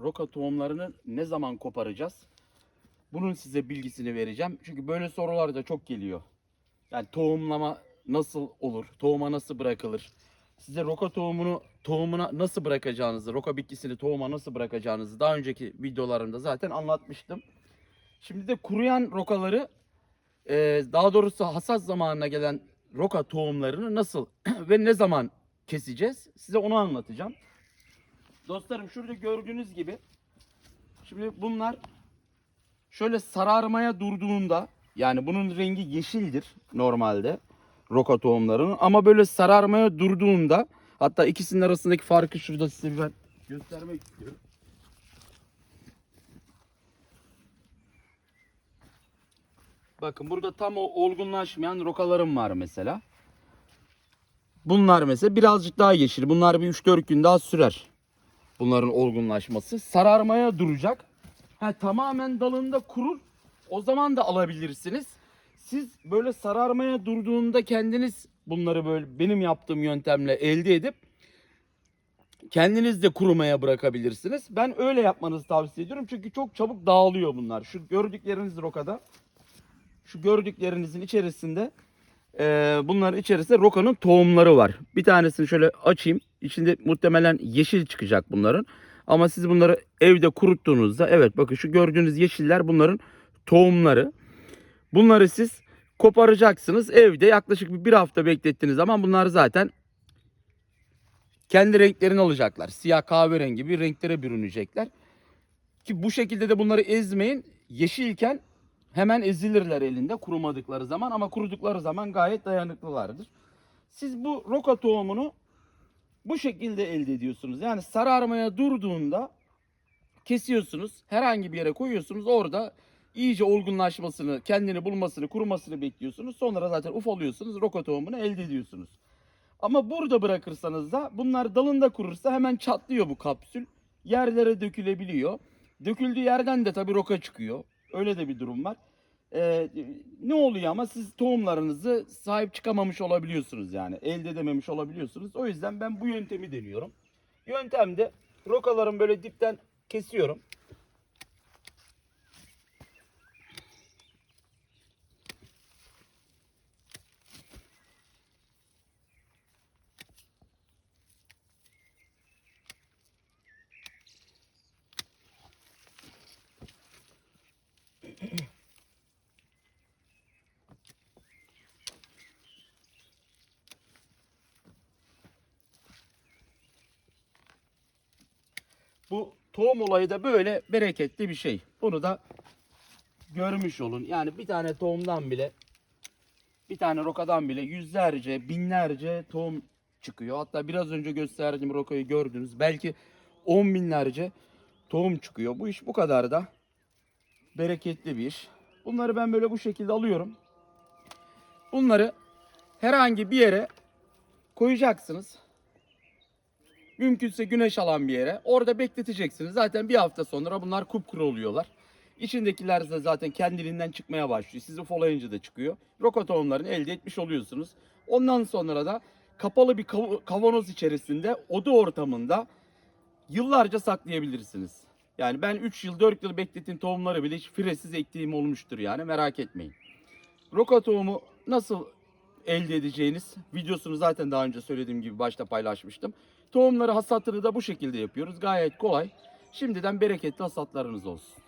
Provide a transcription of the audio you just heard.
roka tohumlarını ne zaman koparacağız? Bunun size bilgisini vereceğim. Çünkü böyle sorular da çok geliyor. Yani tohumlama nasıl olur? Tohuma nasıl bırakılır? Size roka tohumunu tohumuna nasıl bırakacağınızı, roka bitkisini tohuma nasıl bırakacağınızı daha önceki videolarımda zaten anlatmıştım. Şimdi de kuruyan rokaları e, daha doğrusu hasat zamanına gelen roka tohumlarını nasıl ve ne zaman keseceğiz? Size onu anlatacağım. Dostlarım şurada gördüğünüz gibi şimdi bunlar şöyle sararmaya durduğunda yani bunun rengi yeşildir normalde roka tohumlarının ama böyle sararmaya durduğunda hatta ikisinin arasındaki farkı şurada size ben göstermek istiyorum. Bakın burada tam o olgunlaşmayan rokalarım var mesela. Bunlar mesela birazcık daha yeşil. Bunlar bir 3-4 gün daha sürer. Bunların olgunlaşması. Sararmaya duracak. Ha, tamamen dalında kurur. O zaman da alabilirsiniz. Siz böyle sararmaya durduğunda kendiniz bunları böyle benim yaptığım yöntemle elde edip kendiniz de kurumaya bırakabilirsiniz. Ben öyle yapmanızı tavsiye ediyorum. Çünkü çok çabuk dağılıyor bunlar. Şu gördükleriniz rokada. Şu gördüklerinizin içerisinde e, bunların içerisinde rokanın tohumları var. Bir tanesini şöyle açayım. İçinde muhtemelen yeşil çıkacak bunların. Ama siz bunları evde kuruttuğunuzda evet bakın şu gördüğünüz yeşiller bunların tohumları. Bunları siz koparacaksınız. Evde yaklaşık bir hafta beklettiğiniz zaman bunlar zaten kendi renklerini alacaklar. Siyah kahverengi bir renklere bürünecekler. Ki bu şekilde de bunları ezmeyin. Yeşilken hemen ezilirler elinde kurumadıkları zaman ama kurudukları zaman gayet dayanıklılardır. Siz bu roka tohumunu bu şekilde elde ediyorsunuz. Yani sararmaya durduğunda kesiyorsunuz. Herhangi bir yere koyuyorsunuz. Orada iyice olgunlaşmasını, kendini bulmasını, kurumasını bekliyorsunuz. Sonra zaten ufalıyorsunuz. Roka tohumunu elde ediyorsunuz. Ama burada bırakırsanız da bunlar dalında kurursa hemen çatlıyor bu kapsül. Yerlere dökülebiliyor. Döküldüğü yerden de tabii roka çıkıyor. Öyle de bir durum var. Ee, ne oluyor ama siz tohumlarınızı sahip çıkamamış olabiliyorsunuz yani. Elde edememiş olabiliyorsunuz. O yüzden ben bu yöntemi deniyorum. Yöntemde rokaların böyle dipten kesiyorum. Bu tohum olayı da böyle bereketli bir şey. Bunu da görmüş olun. Yani bir tane tohumdan bile bir tane rokadan bile yüzlerce, binlerce tohum çıkıyor. Hatta biraz önce gösterdiğim rokayı gördünüz. Belki on binlerce tohum çıkıyor. Bu iş bu kadar da bereketli bir iş. Bunları ben böyle bu şekilde alıyorum. Bunları herhangi bir yere koyacaksınız. Mümkünse güneş alan bir yere. Orada bekleteceksiniz. Zaten bir hafta sonra bunlar kupkuru oluyorlar. İçindekiler de zaten kendiliğinden çıkmaya başlıyor. Sizi folayınca da çıkıyor. Roka tohumlarını elde etmiş oluyorsunuz. Ondan sonra da kapalı bir kav- kavanoz içerisinde oda ortamında yıllarca saklayabilirsiniz. Yani ben 3 yıl 4 yıl beklettiğim tohumları bile hiç firesiz ektiğim olmuştur yani merak etmeyin. Roka tohumu nasıl elde edeceğiniz videosunu zaten daha önce söylediğim gibi başta paylaşmıştım. Tohumları hasatını da bu şekilde yapıyoruz. Gayet kolay. Şimdiden bereketli hasatlarınız olsun.